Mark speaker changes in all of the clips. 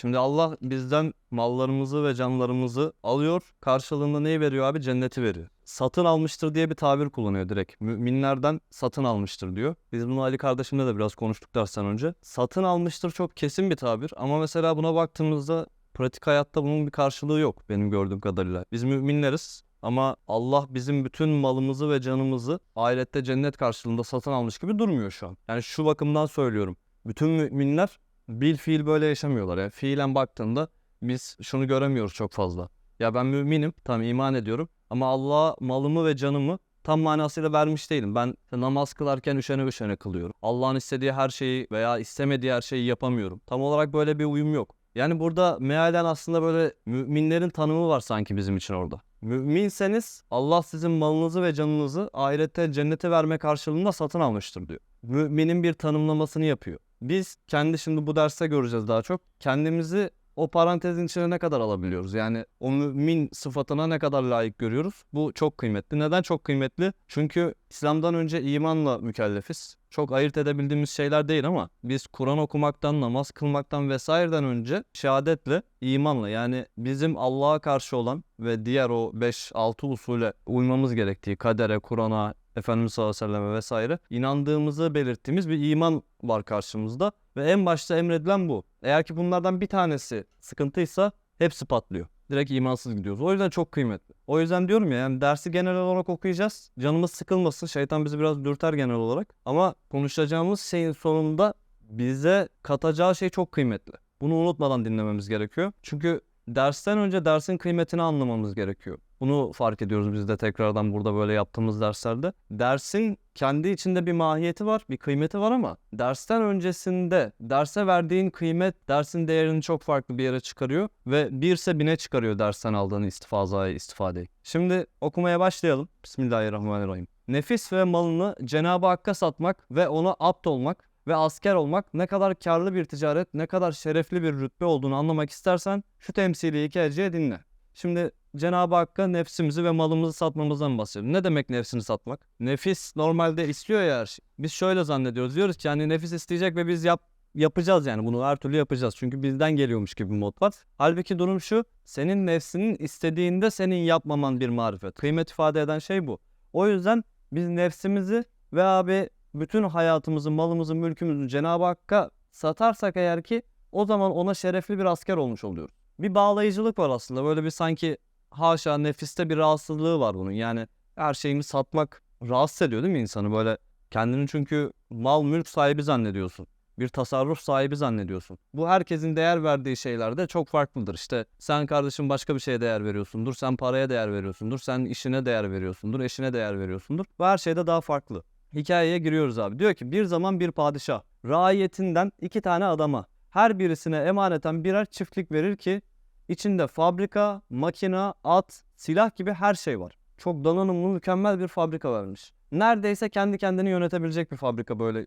Speaker 1: Şimdi Allah bizden mallarımızı ve canlarımızı alıyor. Karşılığında neyi veriyor abi? Cenneti veriyor. Satın almıştır diye bir tabir kullanıyor direkt. Müminlerden satın almıştır diyor. Biz bunu Ali kardeşimle de biraz konuştuk dersten önce. Satın almıştır çok kesin bir tabir. Ama mesela buna baktığımızda pratik hayatta bunun bir karşılığı yok benim gördüğüm kadarıyla. Biz müminleriz. Ama Allah bizim bütün malımızı ve canımızı ahirette cennet karşılığında satın almış gibi durmuyor şu an. Yani şu bakımdan söylüyorum. Bütün müminler bil fiil böyle yaşamıyorlar. Yani fiilen baktığında biz şunu göremiyoruz çok fazla. Ya ben müminim, tam iman ediyorum ama Allah'a malımı ve canımı tam manasıyla vermiş değilim. Ben namaz kılarken üşene üşene kılıyorum. Allah'ın istediği her şeyi veya istemediği her şeyi yapamıyorum. Tam olarak böyle bir uyum yok. Yani burada mealen aslında böyle müminlerin tanımı var sanki bizim için orada. Müminseniz Allah sizin malınızı ve canınızı ahirette cennete verme karşılığında satın almıştır diyor. Müminin bir tanımlamasını yapıyor. Biz kendi şimdi bu derste göreceğiz daha çok. Kendimizi o parantezin içine ne kadar alabiliyoruz? Yani o mümin sıfatına ne kadar layık görüyoruz? Bu çok kıymetli. Neden çok kıymetli? Çünkü İslam'dan önce imanla mükellefiz. Çok ayırt edebildiğimiz şeyler değil ama biz Kur'an okumaktan, namaz kılmaktan vesaireden önce şehadetle, imanla yani bizim Allah'a karşı olan ve diğer o 5-6 usule uymamız gerektiği kadere, Kur'an'a, Efendimiz sallallahu aleyhi ve selleme vesaire inandığımızı belirttiğimiz bir iman var karşımızda ve en başta emredilen bu. Eğer ki bunlardan bir tanesi sıkıntıysa hepsi patlıyor. Direkt imansız gidiyoruz. O yüzden çok kıymetli. O yüzden diyorum ya yani dersi genel olarak okuyacağız. Canımız sıkılmasın. Şeytan bizi biraz dürter genel olarak. Ama konuşacağımız şeyin sonunda bize katacağı şey çok kıymetli. Bunu unutmadan dinlememiz gerekiyor. Çünkü dersten önce dersin kıymetini anlamamız gerekiyor. Bunu fark ediyoruz biz de tekrardan burada böyle yaptığımız derslerde. Dersin kendi içinde bir mahiyeti var, bir kıymeti var ama dersten öncesinde derse verdiğin kıymet dersin değerini çok farklı bir yere çıkarıyor ve birse bine çıkarıyor dersten aldığın istifazayı, istifadeyi. Şimdi okumaya başlayalım. Bismillahirrahmanirrahim. Nefis ve malını Cenab-ı Hakk'a satmak ve ona apt olmak ve asker olmak ne kadar karlı bir ticaret, ne kadar şerefli bir rütbe olduğunu anlamak istersen şu temsili hikayeciye dinle. Şimdi Cenab-ı Hakk'a nefsimizi ve malımızı satmamızdan bahsediyor. Ne demek nefsini satmak? Nefis normalde istiyor ya şey. Biz şöyle zannediyoruz. Diyoruz ki yani nefis isteyecek ve biz yap yapacağız yani bunu her türlü yapacağız. Çünkü bizden geliyormuş gibi bir mod var. Halbuki durum şu. Senin nefsinin istediğinde senin yapmaman bir marifet. Kıymet ifade eden şey bu. O yüzden biz nefsimizi ve abi bütün hayatımızı, malımızı, mülkümüzü Cenab-ı Hakk'a satarsak eğer ki o zaman ona şerefli bir asker olmuş oluyoruz. Bir bağlayıcılık var aslında. Böyle bir sanki haşa nefiste bir rahatsızlığı var bunun. Yani her şeyimi satmak rahatsız ediyor değil mi insanı? Böyle kendini çünkü mal mülk sahibi zannediyorsun. Bir tasarruf sahibi zannediyorsun. Bu herkesin değer verdiği şeylerde çok farklıdır. İşte sen kardeşim başka bir şeye değer veriyorsundur. Sen paraya değer veriyorsundur. Sen işine değer veriyorsundur. Eşine değer veriyorsundur. Bu her şeyde daha farklı. Hikayeye giriyoruz abi. Diyor ki bir zaman bir padişah raiyetinden iki tane adama her birisine emaneten birer çiftlik verir ki içinde fabrika, makina, at, silah gibi her şey var. Çok donanımlı mükemmel bir fabrika vermiş. Neredeyse kendi kendini yönetebilecek bir fabrika böyle.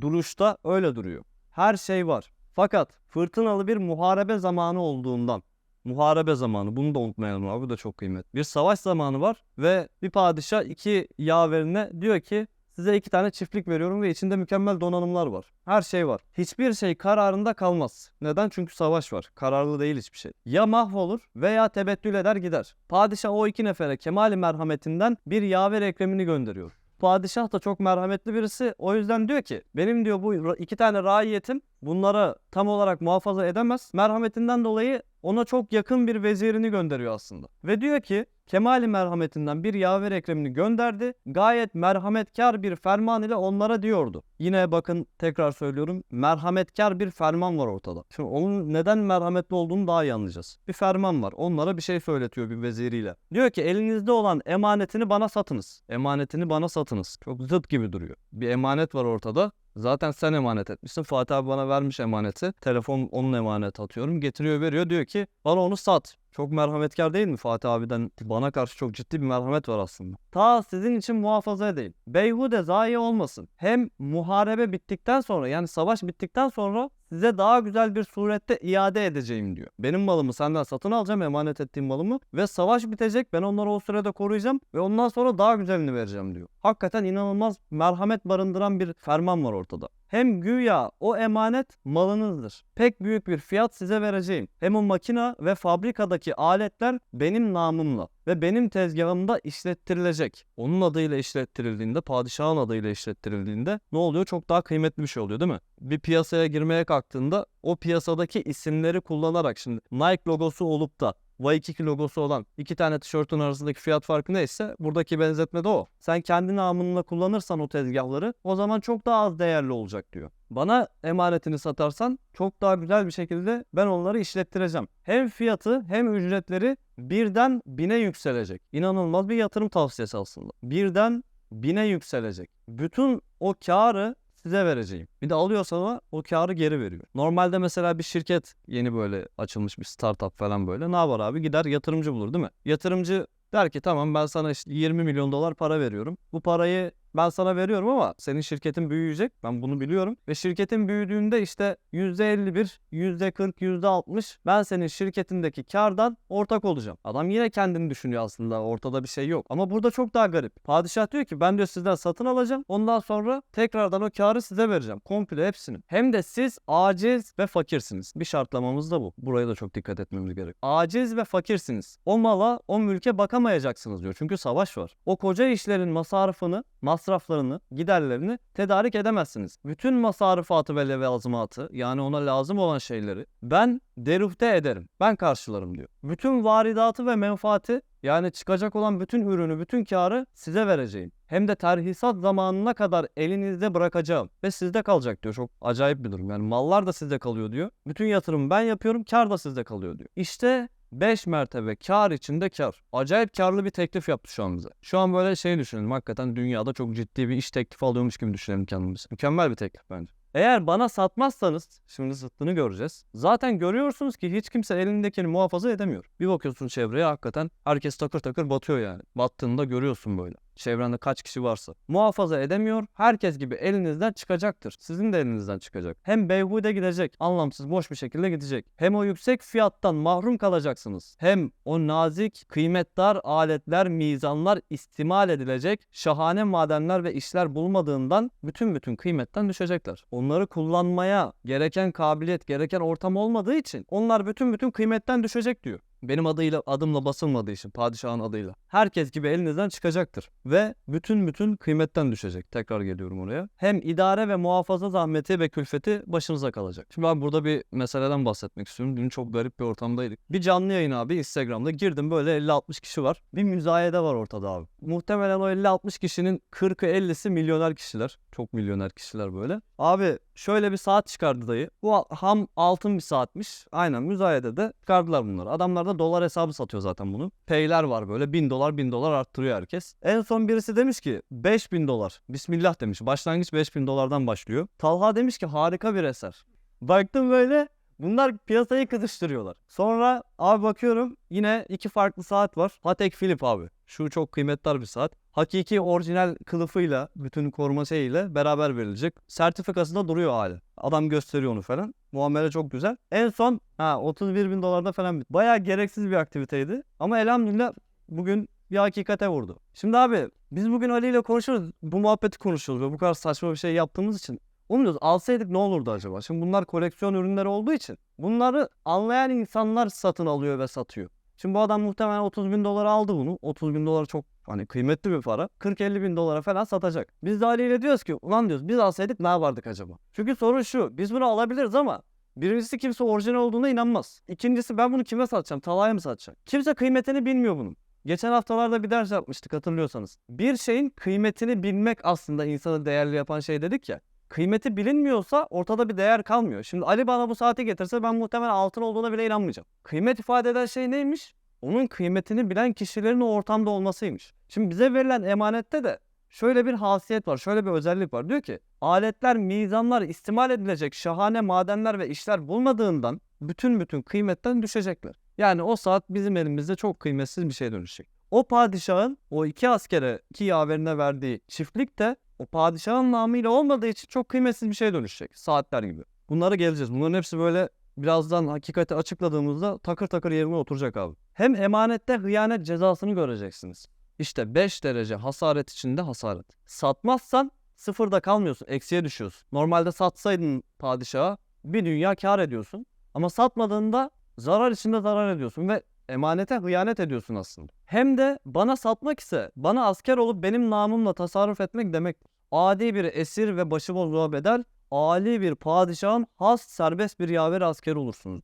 Speaker 1: Duruşta öyle duruyor. Her şey var. Fakat fırtınalı bir muharebe zamanı olduğundan Muharebe zamanı. Bunu da unutmayalım abi. Bu da çok kıymetli. Bir savaş zamanı var ve bir padişah iki yaverine diyor ki size iki tane çiftlik veriyorum ve içinde mükemmel donanımlar var. Her şey var. Hiçbir şey kararında kalmaz. Neden? Çünkü savaş var. Kararlı değil hiçbir şey. Ya mahvolur veya tebettül eder gider. Padişah o iki nefere kemali merhametinden bir yaver ekremini gönderiyor. Padişah da çok merhametli birisi. O yüzden diyor ki benim diyor bu iki tane raiyetim bunlara tam olarak muhafaza edemez. Merhametinden dolayı ona çok yakın bir vezirini gönderiyor aslında. Ve diyor ki kemali merhametinden bir yaver ekremini gönderdi. Gayet merhametkar bir ferman ile onlara diyordu. Yine bakın tekrar söylüyorum merhametkar bir ferman var ortada. Şimdi onun neden merhametli olduğunu daha iyi anlayacağız. Bir ferman var. Onlara bir şey söyletiyor bir veziriyle. Diyor ki elinizde olan emanetini bana satınız. Emanetini bana satınız. Çok zıt gibi duruyor. Bir emanet var ortada. Zaten sen emanet etmişsin. Fatih abi bana vermiş emaneti. Telefon onun emanet atıyorum. Getiriyor veriyor. Diyor ki bana onu sat. Çok merhametkar değil mi Fatih abiden? Bana karşı çok ciddi bir merhamet var aslında. Ta sizin için muhafaza edeyim. Beyhude zayi olmasın. Hem muharebe bittikten sonra yani savaş bittikten sonra size daha güzel bir surette iade edeceğim diyor. Benim malımı senden satın alacağım emanet ettiğim malımı ve savaş bitecek ben onları o sürede koruyacağım ve ondan sonra daha güzelini vereceğim diyor. Hakikaten inanılmaz merhamet barındıran bir ferman var ortada. Hem güya o emanet malınızdır. Pek büyük bir fiyat size vereceğim. Hem o makina ve fabrikadaki aletler benim namımla ve benim tezgahımda işlettirilecek. Onun adıyla işlettirildiğinde, padişahın adıyla işlettirildiğinde ne oluyor? Çok daha kıymetli bir şey oluyor değil mi? Bir piyasaya girmeye kalktığında o piyasadaki isimleri kullanarak şimdi Nike logosu olup da Waikiki logosu olan iki tane tişörtün arasındaki fiyat farkı neyse buradaki benzetme de o. Sen kendi namınla kullanırsan o tezgahları o zaman çok daha az değerli olacak diyor. Bana emanetini satarsan çok daha güzel bir şekilde ben onları işlettireceğim. Hem fiyatı hem ücretleri birden bine yükselecek. İnanılmaz bir yatırım tavsiyesi aslında. Birden bine yükselecek. Bütün o karı size vereceğim. Bir de alıyorsa da o karı geri veriyor. Normalde mesela bir şirket yeni böyle açılmış bir startup falan böyle. Ne yapar abi? Gider yatırımcı bulur değil mi? Yatırımcı der ki tamam ben sana işte 20 milyon dolar para veriyorum. Bu parayı ben sana veriyorum ama senin şirketin büyüyecek. Ben bunu biliyorum. Ve şirketin büyüdüğünde işte %51, %40, %60 ben senin şirketindeki kardan ortak olacağım. Adam yine kendini düşünüyor aslında. Ortada bir şey yok. Ama burada çok daha garip. Padişah diyor ki ben diyor sizden satın alacağım. Ondan sonra tekrardan o karı size vereceğim. Komple hepsini. Hem de siz aciz ve fakirsiniz. Bir şartlamamız da bu. Buraya da çok dikkat etmemiz gerek. Aciz ve fakirsiniz. O mala, o mülke bakamayacaksınız diyor. Çünkü savaş var. O koca işlerin masarifini, masraflarını, giderlerini tedarik edemezsiniz. Bütün masarifatı ve levazımatı yani ona lazım olan şeyleri ben deruhte ederim. Ben karşılarım diyor. Bütün varidatı ve menfaati yani çıkacak olan bütün ürünü, bütün karı size vereceğim. Hem de terhisat zamanına kadar elinizde bırakacağım ve sizde kalacak diyor. Çok acayip bir durum. Yani mallar da sizde kalıyor diyor. Bütün yatırımı ben yapıyorum, kar da sizde kalıyor diyor. İşte 5 mertebe kar içinde kar. Acayip karlı bir teklif yaptı şu an bize. Şu an böyle şey düşünelim. Hakikaten dünyada çok ciddi bir iş teklifi alıyormuş gibi düşünelim kendimizi. Mükemmel bir teklif bence. Eğer bana satmazsanız, şimdi zıttını göreceğiz. Zaten görüyorsunuz ki hiç kimse elindekini muhafaza edemiyor. Bir bakıyorsun çevreye hakikaten herkes takır takır batıyor yani. Battığında görüyorsun böyle. Çevrende kaç kişi varsa. Muhafaza edemiyor. Herkes gibi elinizden çıkacaktır. Sizin de elinizden çıkacak. Hem beyhude gidecek. Anlamsız boş bir şekilde gidecek. Hem o yüksek fiyattan mahrum kalacaksınız. Hem o nazik, kıymetdar aletler, mizanlar istimal edilecek. Şahane madenler ve işler bulmadığından bütün bütün kıymetten düşecekler. Onları kullanmaya gereken kabiliyet, gereken ortam olmadığı için onlar bütün bütün kıymetten düşecek diyor benim adıyla adımla basılmadığı için padişahın adıyla. Herkes gibi elinizden çıkacaktır ve bütün bütün kıymetten düşecek. Tekrar geliyorum oraya. Hem idare ve muhafaza zahmeti ve külfeti başınıza kalacak. Şimdi ben burada bir meseleden bahsetmek istiyorum. Dün çok garip bir ortamdaydık. Bir canlı yayın abi Instagram'da girdim böyle 50-60 kişi var. Bir müzayede var ortada abi. Muhtemelen o 50-60 kişinin 40'ı 50'si milyoner kişiler. Çok milyoner kişiler böyle. Abi şöyle bir saat çıkardı dayı. Bu ham altın bir saatmiş. Aynen müzayedede çıkardılar bunları. Adamlar da dolar hesabı satıyor zaten bunu. Peyler var böyle 1000 dolar 1000 dolar arttırıyor herkes. En son birisi demiş ki 5000 dolar. Bismillah demiş. Başlangıç 5000 dolardan başlıyor. Talha demiş ki harika bir eser. Baktım böyle Bunlar piyasayı kızıştırıyorlar. Sonra abi bakıyorum yine iki farklı saat var. Patek Philippe abi. Şu çok kıymetli bir saat. Hakiki orijinal kılıfıyla, bütün koruma şeyiyle beraber verilecek. Sertifikası da duruyor hala. Adam gösteriyor onu falan. Muamele çok güzel. En son ha 31 bin dolarda falan bitti. Bayağı gereksiz bir aktiviteydi. Ama elhamdülillah bugün bir hakikate vurdu. Şimdi abi biz bugün Ali ile konuşuyoruz. Bu muhabbeti konuşuyoruz ve bu kadar saçma bir şey yaptığımız için Umuyoruz alsaydık ne olurdu acaba? Şimdi bunlar koleksiyon ürünleri olduğu için bunları anlayan insanlar satın alıyor ve satıyor. Şimdi bu adam muhtemelen 30 bin dolara aldı bunu. 30 bin dolar çok hani kıymetli bir para. 40-50 bin dolara falan satacak. Biz de Ali ile diyoruz ki ulan diyoruz biz alsaydık ne yapardık acaba? Çünkü sorun şu biz bunu alabiliriz ama Birincisi kimse orijinal olduğuna inanmaz. İkincisi ben bunu kime satacağım? Talaya mı satacağım? Kimse kıymetini bilmiyor bunun. Geçen haftalarda bir ders yapmıştık hatırlıyorsanız. Bir şeyin kıymetini bilmek aslında insanı değerli yapan şey dedik ya kıymeti bilinmiyorsa ortada bir değer kalmıyor. Şimdi Ali bana bu saati getirse ben muhtemelen altın olduğuna bile inanmayacağım. Kıymet ifade eden şey neymiş? Onun kıymetini bilen kişilerin o ortamda olmasıymış. Şimdi bize verilen emanette de şöyle bir hasiyet var, şöyle bir özellik var. Diyor ki aletler, mizanlar istimal edilecek şahane madenler ve işler bulmadığından bütün bütün kıymetten düşecekler. Yani o saat bizim elimizde çok kıymetsiz bir şey dönüşecek. O padişahın o iki askere, iki yaverine verdiği çiftlik de o padişahın namıyla olmadığı için çok kıymetsiz bir şeye dönüşecek. Saatler gibi. Bunlara geleceğiz. Bunların hepsi böyle birazdan hakikati açıkladığımızda takır takır yerine oturacak abi. Hem emanette hıyanet cezasını göreceksiniz. İşte 5 derece hasaret içinde hasaret. Satmazsan sıfırda kalmıyorsun. Eksiye düşüyorsun. Normalde satsaydın padişaha bir dünya kar ediyorsun. Ama satmadığında zarar içinde zarar ediyorsun ve emanete hıyanet ediyorsun aslında. Hem de bana satmak ise bana asker olup benim namımla tasarruf etmek demek. Adi bir esir ve başıbozluğa bedel Ali bir padişahın has serbest bir yaver asker olursunuz.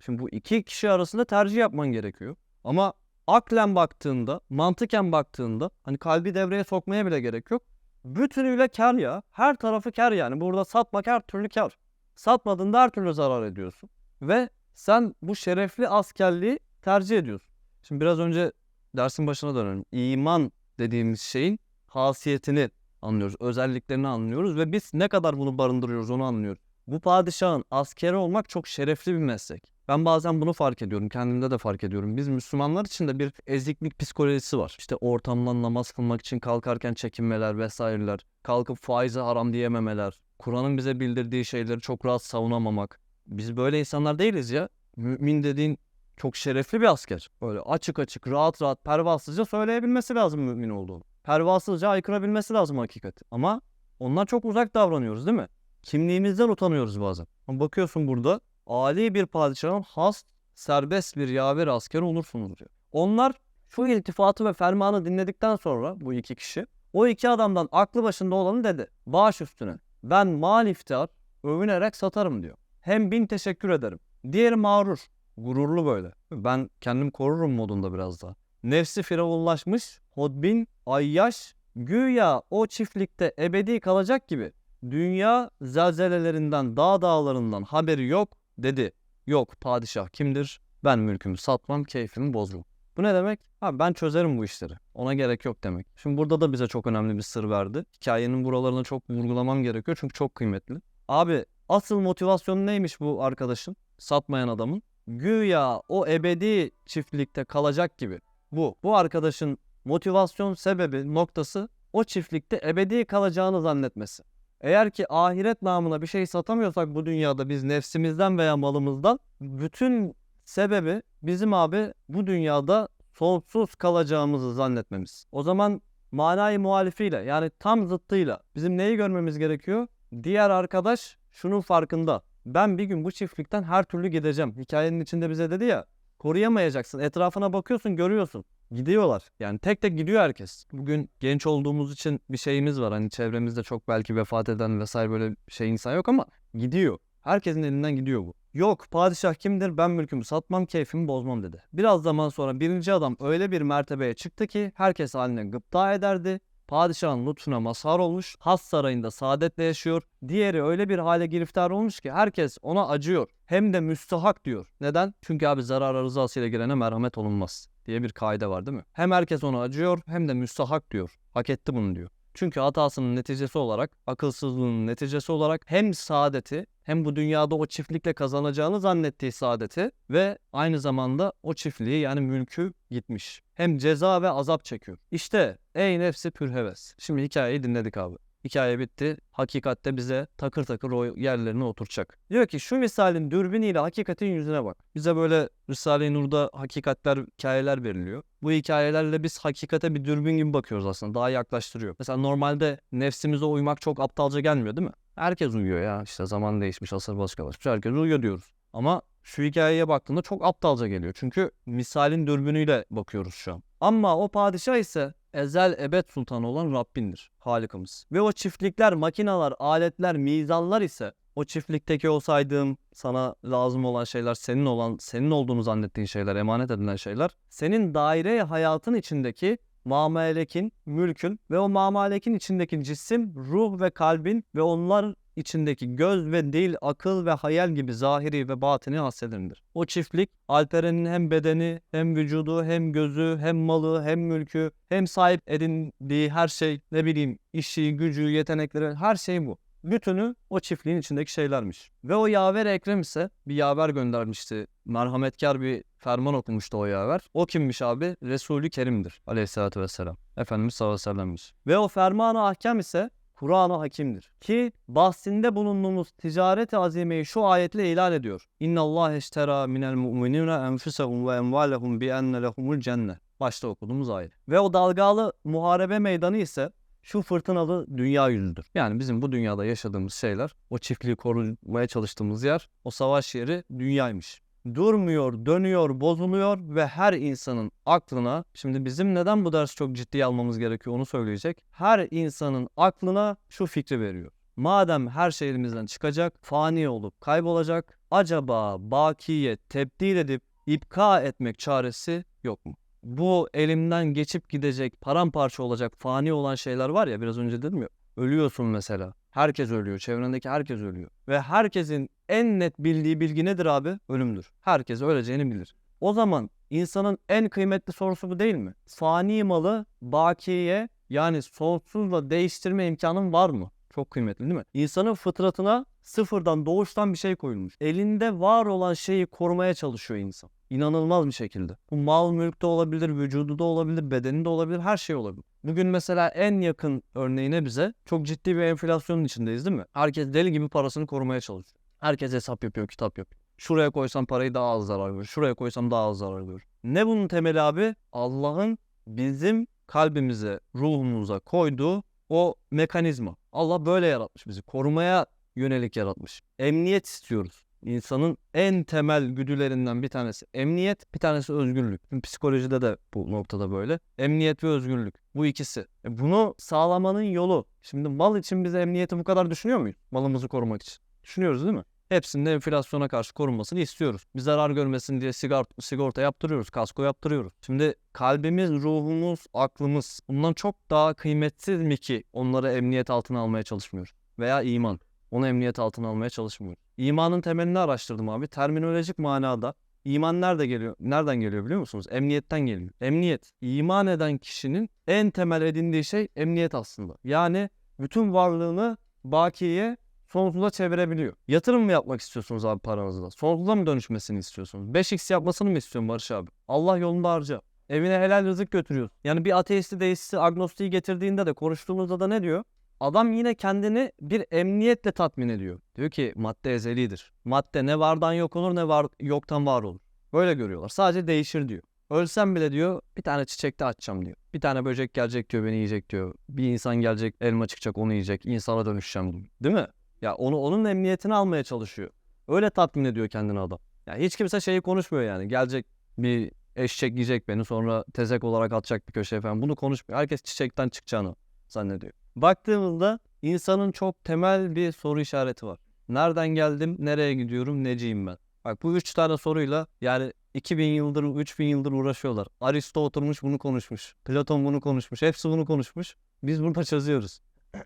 Speaker 1: Şimdi bu iki kişi arasında tercih yapman gerekiyor. Ama aklen baktığında, mantıken baktığında hani kalbi devreye sokmaya bile gerek yok. Bütünüyle kar ya. Her tarafı kar yani. Burada satmak her türlü kar. Satmadığında her türlü zarar ediyorsun. Ve sen bu şerefli askerliği tercih ediyorsun. Şimdi biraz önce dersin başına dönelim. İman dediğimiz şeyin hasiyetini anlıyoruz. Özelliklerini anlıyoruz ve biz ne kadar bunu barındırıyoruz onu anlıyoruz. Bu padişahın askeri olmak çok şerefli bir meslek. Ben bazen bunu fark ediyorum. Kendimde de fark ediyorum. Biz Müslümanlar için de bir eziklik psikolojisi var. İşte ortamdan namaz kılmak için kalkarken çekinmeler vesaireler. Kalkıp faize haram diyememeler. Kur'an'ın bize bildirdiği şeyleri çok rahat savunamamak. Biz böyle insanlar değiliz ya. Mümin dediğin çok şerefli bir asker. Böyle açık açık, rahat rahat, pervasızca söyleyebilmesi lazım mümin olduğunu. Pervasızca aykırabilmesi lazım hakikati. Ama onlar çok uzak davranıyoruz değil mi? Kimliğimizden utanıyoruz bazen. Ama bakıyorsun burada Ali bir padişahın has, serbest bir yaver asker olursunuz diyor. Onlar şu iltifatı ve fermanı dinledikten sonra bu iki kişi o iki adamdan aklı başında olanı dedi. Baş üstüne ben mal iftihar övünerek satarım diyor. Hem bin teşekkür ederim. Diğeri mağrur. Gururlu böyle. Ben kendim korurum modunda biraz daha. Nefsi firavunlaşmış, hodbin, ayyaş, güya o çiftlikte ebedi kalacak gibi dünya zelzelelerinden, dağ dağlarından haberi yok dedi. Yok padişah kimdir? Ben mülkümü satmam, keyfimi bozmam. Bu ne demek? Ha ben çözerim bu işleri. Ona gerek yok demek. Şimdi burada da bize çok önemli bir sır verdi. Hikayenin buralarını çok vurgulamam gerekiyor çünkü çok kıymetli. Abi asıl motivasyonu neymiş bu arkadaşın? Satmayan adamın. Güya o ebedi çiftlikte kalacak gibi. Bu. Bu arkadaşın motivasyon sebebi noktası o çiftlikte ebedi kalacağını zannetmesi. Eğer ki ahiret namına bir şey satamıyorsak bu dünyada biz nefsimizden veya malımızdan bütün sebebi bizim abi bu dünyada sonsuz kalacağımızı zannetmemiz. O zaman manayı muhalifiyle yani tam zıttıyla bizim neyi görmemiz gerekiyor? Diğer arkadaş şunun farkında. Ben bir gün bu çiftlikten her türlü gideceğim. Hikayenin içinde bize dedi ya koruyamayacaksın. Etrafına bakıyorsun görüyorsun. Gidiyorlar. Yani tek tek gidiyor herkes. Bugün genç olduğumuz için bir şeyimiz var. Hani çevremizde çok belki vefat eden vesaire böyle şey insan yok ama gidiyor. Herkesin elinden gidiyor bu. Yok padişah kimdir ben mülkümü satmam keyfimi bozmam dedi. Biraz zaman sonra birinci adam öyle bir mertebeye çıktı ki herkes haline gıpta ederdi. Padişahın lütfuna mazhar olmuş, has sarayında saadetle yaşıyor. Diğeri öyle bir hale giriftar olmuş ki herkes ona acıyor. Hem de müstahak diyor. Neden? Çünkü abi zarara rızasıyla girene merhamet olunmaz diye bir kaide var değil mi? Hem herkes ona acıyor hem de müstahak diyor. Hak etti bunu diyor. Çünkü hatasının neticesi olarak, akılsızlığının neticesi olarak hem saadeti hem bu dünyada o çiftlikle kazanacağını zannettiği saadeti ve aynı zamanda o çiftliği yani mülkü gitmiş. Hem ceza ve azap çekiyor. İşte ey nefsi pürheves. Şimdi hikayeyi dinledik abi. Hikaye bitti. Hakikatte bize takır takır o yerlerine oturacak. Diyor ki şu misalin dürbünüyle hakikatin yüzüne bak. Bize böyle Risale-i Nur'da hakikatler, hikayeler veriliyor. Bu hikayelerle biz hakikate bir dürbün gibi bakıyoruz aslında. Daha yaklaştırıyor. Mesela normalde nefsimize uymak çok aptalca gelmiyor değil mi? Herkes uyuyor ya. İşte zaman değişmiş, asır başkalaşmış. Herkes uyuyor diyoruz. Ama şu hikayeye baktığında çok aptalca geliyor. Çünkü misalin dürbünüyle bakıyoruz şu an. Ama o padişah ise ezel ebed sultanı olan Rabbindir. Halikimiz. Ve o çiftlikler, makinalar, aletler, mizanlar ise o çiftlikteki o saydığım sana lazım olan şeyler senin olan, senin olduğunu zannettiğin şeyler, emanet edilen şeyler. Senin daire hayatın içindeki mamalekin, mülkün ve o mamalekin içindeki cisim, ruh ve kalbin ve onlar içindeki göz ve dil, akıl ve hayal gibi zahiri ve batini hasselerindir. O çiftlik Alperen'in hem bedeni, hem vücudu, hem gözü, hem malı, hem mülkü, hem sahip edindiği her şey, ne bileyim işi, gücü, yetenekleri her şey bu. Bütünü o çiftliğin içindeki şeylermiş. Ve o yaver Ekrem ise bir yaver göndermişti. Merhametkar bir ferman okumuştu o yaver. O kimmiş abi? Resulü Kerim'dir aleyhissalatü vesselam. Efendimiz sallallahu aleyhi ve sellem'miş. Ve o ferman-ı ahkam ise Kur'an-ı Hakim'dir. Ki bahsinde bulunduğumuz ticaret-i azimeyi şu ayetle ilan ediyor. İnna Allah eştera minel mu'minine enfusehum ve emvalehum bi enne lehumul cennet. Başta okuduğumuz ayet. Ve o dalgalı muharebe meydanı ise şu fırtınalı dünya yüzüdür. Yani bizim bu dünyada yaşadığımız şeyler, o çiftliği korumaya çalıştığımız yer, o savaş yeri dünyaymış. Durmuyor, dönüyor, bozuluyor ve her insanın aklına, şimdi bizim neden bu dersi çok ciddiye almamız gerekiyor onu söyleyecek. Her insanın aklına şu fikri veriyor. Madem her şey elimizden çıkacak, fani olup kaybolacak, acaba bakiye tebdil edip ipka etmek çaresi yok mu? Bu elimden geçip gidecek, paramparça olacak, fani olan şeyler var ya biraz önce dedim ya. Ölüyorsun mesela. Herkes ölüyor. Çevrendeki herkes ölüyor. Ve herkesin en net bildiği bilgi nedir abi? Ölümdür. Herkes öleceğini bilir. O zaman insanın en kıymetli sorusu bu değil mi? Fani malı bakiye yani sonsuzla değiştirme imkanın var mı? Çok kıymetli değil mi? İnsanın fıtratına sıfırdan doğuştan bir şey koyulmuş. Elinde var olan şeyi korumaya çalışıyor insan. İnanılmaz bir şekilde. Bu mal mülk de olabilir, vücudu da olabilir, bedeni de olabilir, her şey olabilir. Bugün mesela en yakın örneğine bize çok ciddi bir enflasyonun içindeyiz değil mi? Herkes deli gibi parasını korumaya çalışıyor. Herkes hesap yapıyor, kitap yapıyor. Şuraya koysam parayı daha az zarar görür. Şuraya koysam daha az zarar görür. Ne bunun temeli abi? Allah'ın bizim kalbimize, ruhumuza koyduğu o mekanizma. Allah böyle yaratmış bizi. Korumaya yönelik yaratmış. Emniyet istiyoruz. İnsanın en temel güdülerinden bir tanesi emniyet, bir tanesi özgürlük. Psikolojide de bu noktada böyle. Emniyet ve özgürlük. Bu ikisi. E bunu sağlamanın yolu. Şimdi mal için biz emniyeti bu kadar düşünüyor muyuz? Malımızı korumak için. Düşünüyoruz değil mi? Hepsinin de enflasyona karşı korunmasını istiyoruz. Bir zarar görmesin diye sigorta, sigorta yaptırıyoruz, kasko yaptırıyoruz. Şimdi kalbimiz, ruhumuz, aklımız bundan çok daha kıymetsiz mi ki onları emniyet altına almaya çalışmıyoruz? Veya iman. Onu emniyet altına almaya çalışmıyoruz. İmanın temelini araştırdım abi. Terminolojik manada İman nerede geliyor? Nereden geliyor biliyor musunuz? Emniyetten geliyor. Emniyet. İman eden kişinin en temel edindiği şey emniyet aslında. Yani bütün varlığını bakiye sonsuza çevirebiliyor. Yatırım mı yapmak istiyorsunuz abi paranızla? Sonsuza mı dönüşmesini istiyorsunuz? 5x yapmasını mı istiyorsun Barış abi? Allah yolunda harca. Evine helal rızık götürüyorsun. Yani bir ateisti, deisti, agnostiği getirdiğinde de konuştuğumuzda da ne diyor? Adam yine kendini bir emniyetle tatmin ediyor. Diyor ki madde ezelidir. Madde ne vardan yok olur ne var yoktan var olur. Böyle görüyorlar. Sadece değişir diyor. Ölsem bile diyor bir tane çiçekte açacağım diyor. Bir tane böcek gelecek diyor beni yiyecek diyor. Bir insan gelecek elma çıkacak onu yiyecek. İnsana dönüşeceğim diyor. Değil mi? Ya onu onun emniyetini almaya çalışıyor. Öyle tatmin ediyor kendini adam. Ya hiç kimse şeyi konuşmuyor yani. Gelecek bir eşek yiyecek beni sonra tezek olarak atacak bir köşeye falan. Bunu konuşmuyor. Herkes çiçekten çıkacağını zannediyor. Baktığımızda insanın çok temel bir soru işareti var. Nereden geldim, nereye gidiyorum, neciyim ben? Bak bu üç tane soruyla yani 2000 yıldır, 3000 yıldır uğraşıyorlar. Aristo oturmuş bunu konuşmuş. Platon bunu konuşmuş. Hepsi bunu konuşmuş. Biz burada çözüyoruz.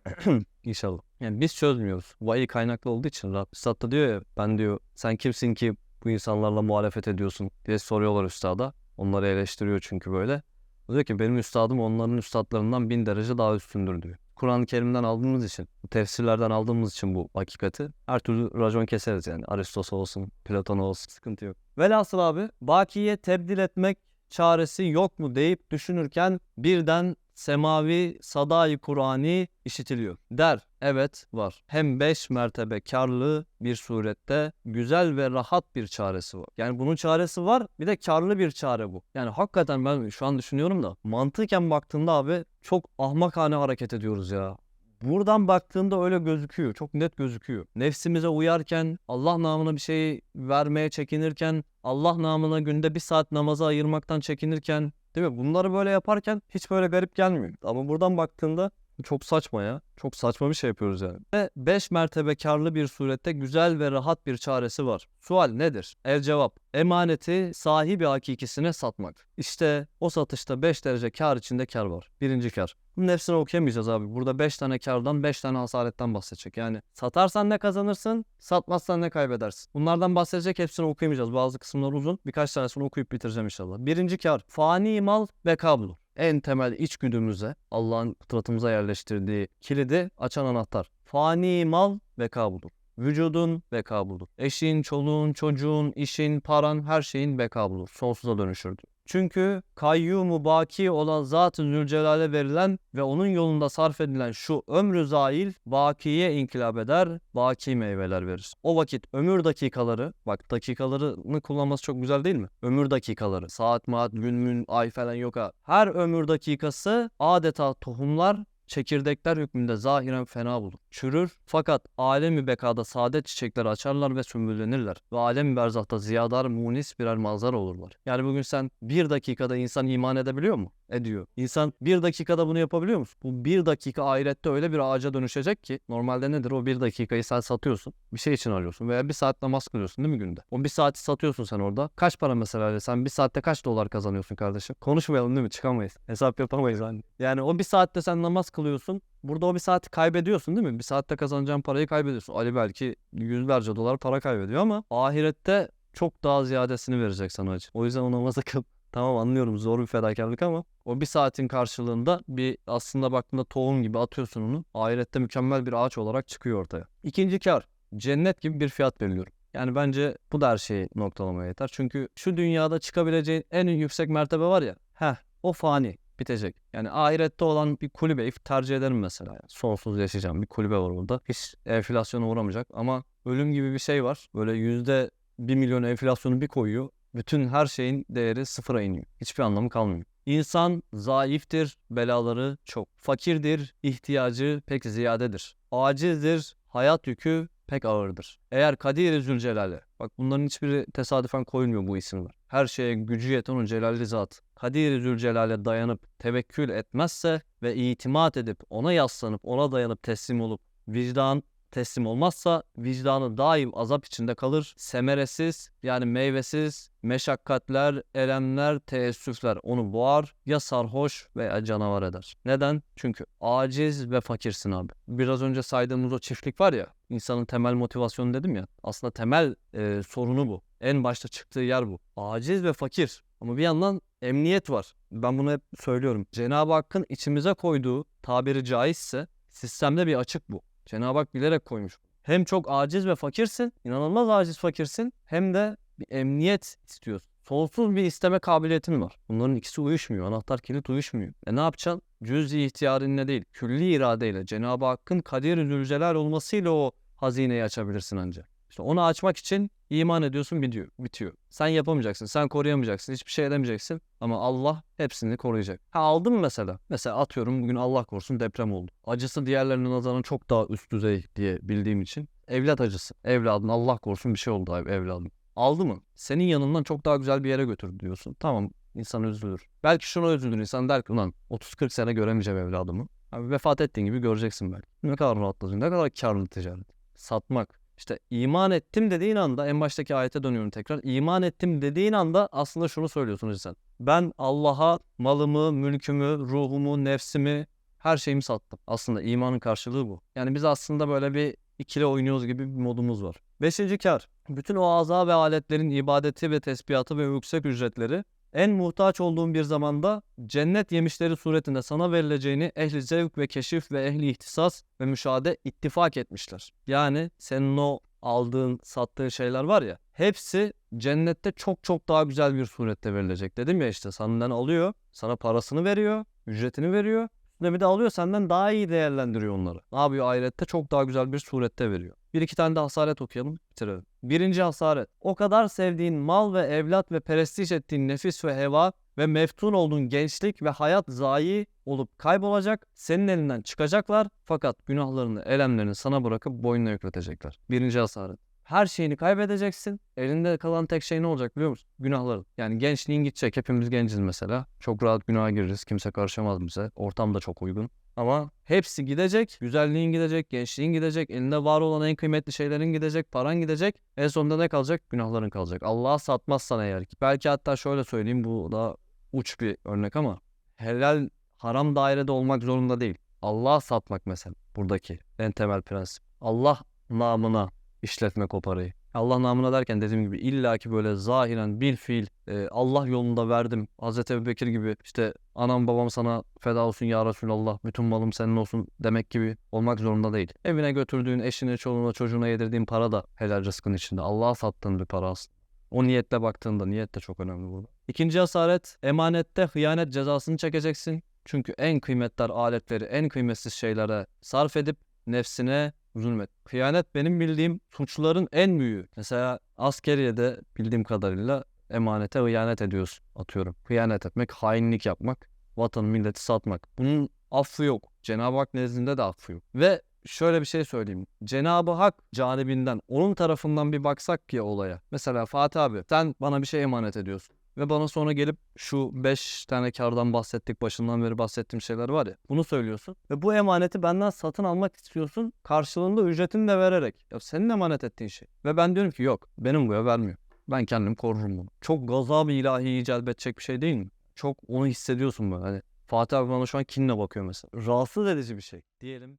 Speaker 1: İnşallah. Yani biz çözmüyoruz. Vahiy kaynaklı olduğu için Rab Üstad da diyor ya ben diyor sen kimsin ki bu insanlarla muhalefet ediyorsun diye soruyorlar üstada. Onları eleştiriyor çünkü böyle. Diyor ki benim üstadım onların üstadlarından bin derece daha üstündür diyor. Kur'an-ı Kerim'den aldığımız için, tefsirlerden aldığımız için bu hakikati her türlü racon keseriz yani. Aristos olsun, Platon olsun sıkıntı yok. Velhasıl abi bakiye tebdil etmek çaresi yok mu deyip düşünürken birden semavi sadai Kur'ani işitiliyor. Der, evet var. Hem beş mertebe karlı bir surette güzel ve rahat bir çaresi var. Yani bunun çaresi var bir de karlı bir çare bu. Yani hakikaten ben şu an düşünüyorum da mantıken baktığında abi çok ahmakane hareket ediyoruz ya. Buradan baktığında öyle gözüküyor. Çok net gözüküyor. Nefsimize uyarken, Allah namına bir şey vermeye çekinirken, Allah namına günde bir saat namaza ayırmaktan çekinirken, değil mi? Bunları böyle yaparken hiç böyle garip gelmiyor. Ama buradan baktığında çok saçma ya. Çok saçma bir şey yapıyoruz yani. Ve 5 mertebe karlı bir surette güzel ve rahat bir çaresi var. Sual nedir? El cevap. Emaneti sahibi hakikisine satmak. İşte o satışta 5 derece kar içinde kar var. Birinci kar. Bunun hepsini okuyamayacağız abi. Burada 5 tane kardan 5 tane hasaretten bahsedecek. Yani satarsan ne kazanırsın, satmazsan ne kaybedersin. Bunlardan bahsedecek hepsini okuyamayacağız. Bazı kısımlar uzun. Birkaç tanesini okuyup bitireceğim inşallah. Birinci kar. Fani mal ve kablo en temel içgüdümüze, Allah'ın fıtratımıza yerleştirdiği kilidi açan anahtar. Fani mal beka budur. Vücudun beka budur. Eşin, çoluğun, çocuğun, işin, paran, her şeyin beka bulur. Sonsuza dönüşür. Çünkü kayyumu baki olan Zat-ı Zülcelal'e verilen ve onun yolunda sarf edilen şu ömrü zail bakiye inkılap eder, baki meyveler verir. O vakit ömür dakikaları, bak dakikalarını kullanması çok güzel değil mi? Ömür dakikaları, saat, maat, gün, mün, ay falan yok ha. Her ömür dakikası adeta tohumlar çekirdekler hükmünde zahiren fena bulur. Çürür fakat alemi bekada saadet çiçekleri açarlar ve sümbüllenirler. Ve alem berzahta ziyadar munis birer manzara olurlar. Yani bugün sen bir dakikada insan iman edebiliyor mu? Ediyor. İnsan bir dakikada bunu yapabiliyor musun? Bu bir dakika ahirette öyle bir ağaca dönüşecek ki normalde nedir? O bir dakikayı sen satıyorsun. Bir şey için arıyorsun veya bir saat namaz kılıyorsun değil mi günde? O bir saati satıyorsun sen orada. Kaç para mesela? Sen bir saatte kaç dolar kazanıyorsun kardeşim? Konuşmayalım değil mi? Çıkamayız. Hesap yapamayız hani. Yani o bir saatte sen namaz kılıyorsun. Burada o bir saati kaybediyorsun değil mi? Bir saatte kazanacağın parayı kaybediyorsun. Ali belki yüzlerce dolar para kaybediyor ama ahirette çok daha ziyadesini verecek sana acı. O yüzden o namazı kıl. Tamam anlıyorum zor bir fedakarlık ama o bir saatin karşılığında bir aslında baktığında tohum gibi atıyorsun onu. Ahirette mükemmel bir ağaç olarak çıkıyor ortaya. İkinci kar. Cennet gibi bir fiyat veriliyorum. Yani bence bu da her şeyi noktalamaya yeter. Çünkü şu dünyada çıkabileceğin en yüksek mertebe var ya. Heh o fani bitecek. Yani ahirette olan bir kulübeyi tercih ederim mesela. Yani sonsuz yaşayacağım bir kulübe var orada. Hiç enflasyona uğramayacak ama ölüm gibi bir şey var. Böyle yüzde bir milyon enflasyonu bir koyuyor. Bütün her şeyin değeri sıfıra iniyor. Hiçbir anlamı kalmıyor. İnsan zayıftır, belaları çok. Fakirdir, ihtiyacı pek ziyadedir. Acizdir, hayat yükü pek ağırdır. Eğer Kadir-i Zülcelal'e, bak bunların hiçbiri tesadüfen koyulmuyor bu isimler. Her şeye gücü yeten o celalli zat. Kadir-i Zülcelal'e dayanıp tevekkül etmezse ve itimat edip ona yaslanıp ona dayanıp teslim olup vicdan teslim olmazsa vicdanı daim azap içinde kalır. Semeresiz yani meyvesiz meşakkatler, elemler, teessüfler onu boğar ya sarhoş veya canavar eder. Neden? Çünkü aciz ve fakirsin abi. Biraz önce saydığımız o çiftlik var ya insanın temel motivasyonu dedim ya aslında temel e, sorunu bu. En başta çıktığı yer bu. Aciz ve fakir. Ama bir yandan emniyet var. Ben bunu hep söylüyorum. Cenab-ı Hakk'ın içimize koyduğu tabiri caizse sistemde bir açık bu. Cenab-ı Hak bilerek koymuş. Hem çok aciz ve fakirsin, inanılmaz aciz fakirsin hem de bir emniyet istiyorsun. Sonsuz bir isteme kabiliyetin var. Bunların ikisi uyuşmuyor. Anahtar kilit uyuşmuyor. E ne yapacaksın? Cüz-i ihtiyarınla değil, külli iradeyle, Cenab-ı Hakk'ın kadir-i olmasıyla o hazineyi açabilirsin ancak. İşte onu açmak için iman ediyorsun bitiyor. bitiyor. Sen yapamayacaksın, sen koruyamayacaksın, hiçbir şey edemeyeceksin. Ama Allah hepsini koruyacak. Ha aldın mı mesela? Mesela atıyorum bugün Allah korusun deprem oldu. Acısı diğerlerinin nazaran çok daha üst düzey diye bildiğim için. Evlat acısı. Evladın Allah korusun bir şey oldu abi evladım. Aldı mı? Senin yanından çok daha güzel bir yere götür diyorsun. Tamam insan üzülür. Belki şuna üzülür insan der ki ulan 30-40 sene göremeyeceğim evladımı. Abi vefat ettiğin gibi göreceksin belki. Ne kadar rahatlatıcı, ne kadar karlı ticaret. Satmak, işte iman ettim dediğin anda en baştaki ayete dönüyorum tekrar. İman ettim dediğin anda aslında şunu söylüyorsunuz sen. Ben Allah'a malımı, mülkümü, ruhumu, nefsimi, her şeyimi sattım. Aslında imanın karşılığı bu. Yani biz aslında böyle bir ikili oynuyoruz gibi bir modumuz var. Beşinci kar. Bütün o aza ve aletlerin ibadeti ve tesbihatı ve yüksek ücretleri en muhtaç olduğun bir zamanda cennet yemişleri suretinde sana verileceğini ehli zevk ve keşif ve ehli ihtisas ve müşahede ittifak etmişler. Yani senin o aldığın, sattığın şeyler var ya hepsi cennette çok çok daha güzel bir surette verilecek. Dedim ya işte senden alıyor, sana parasını veriyor, ücretini veriyor. Üstüne bir de alıyor senden daha iyi değerlendiriyor onları. Ne yapıyor ahirette? Çok daha güzel bir surette veriyor. Bir iki tane de hasaret okuyalım, bitirelim. Birinci hasaret. O kadar sevdiğin mal ve evlat ve perestiş ettiğin nefis ve heva ve meftun olduğun gençlik ve hayat zayi olup kaybolacak, senin elinden çıkacaklar fakat günahlarını, elemlerini sana bırakıp boynuna yükletecekler. Birinci hasaret. Her şeyini kaybedeceksin. Elinde kalan tek şey ne olacak biliyor musun? Günahların. Yani gençliğin gidecek. Hepimiz genciz mesela. Çok rahat günaha gireriz. Kimse karışamaz bize. Ortam da çok uygun. Ama hepsi gidecek. Güzelliğin gidecek, gençliğin gidecek, elinde var olan en kıymetli şeylerin gidecek, paran gidecek. En sonunda ne kalacak? Günahların kalacak. Allah'a satmazsan eğer ki. Belki hatta şöyle söyleyeyim bu da uç bir örnek ama helal haram dairede olmak zorunda değil. Allah'a satmak mesela buradaki en temel prensip. Allah namına işletmek o parayı. Allah namına derken dediğim gibi illaki böyle zahiren bir fiil e, Allah yolunda verdim. Hazreti Ebubekir gibi işte anam babam sana feda olsun ya Resulallah bütün malım senin olsun demek gibi olmak zorunda değil. Evine götürdüğün eşine, çoluğuna, çocuğuna yedirdiğin para da helal rızkın içinde. Allah'a sattığın bir para aslında. O niyetle baktığında niyet de çok önemli burada. İkinci hasaret emanette hıyanet cezasını çekeceksin. Çünkü en kıymetli aletleri en kıymetsiz şeylere sarf edip nefsine zulmet. Hıyanet benim bildiğim suçların en büyüğü. Mesela askeriyede bildiğim kadarıyla emanete hıyanet ediyorsun atıyorum. Hıyanet etmek, hainlik yapmak, vatan milleti satmak. Bunun affı yok. Cenab-ı Hak nezdinde de affı yok. Ve şöyle bir şey söyleyeyim. Cenab-ı Hak canibinden, onun tarafından bir baksak ya olaya. Mesela Fatih abi sen bana bir şey emanet ediyorsun. Ve bana sonra gelip şu 5 tane kardan bahsettik başından beri bahsettiğim şeyler var ya. Bunu söylüyorsun. Ve bu emaneti benden satın almak istiyorsun. Karşılığında ücretini de vererek. Ya senin emanet ettiğin şey. Ve ben diyorum ki yok benim bu ya vermiyor. Ben kendim korurum bunu. Çok gazab-ı ilahiyi celbedecek bir şey değil mi? Çok onu hissediyorsun böyle. Hani Fatih abi bana şu an kinle bakıyor mesela. Rahatsız edici bir şey. Diyelim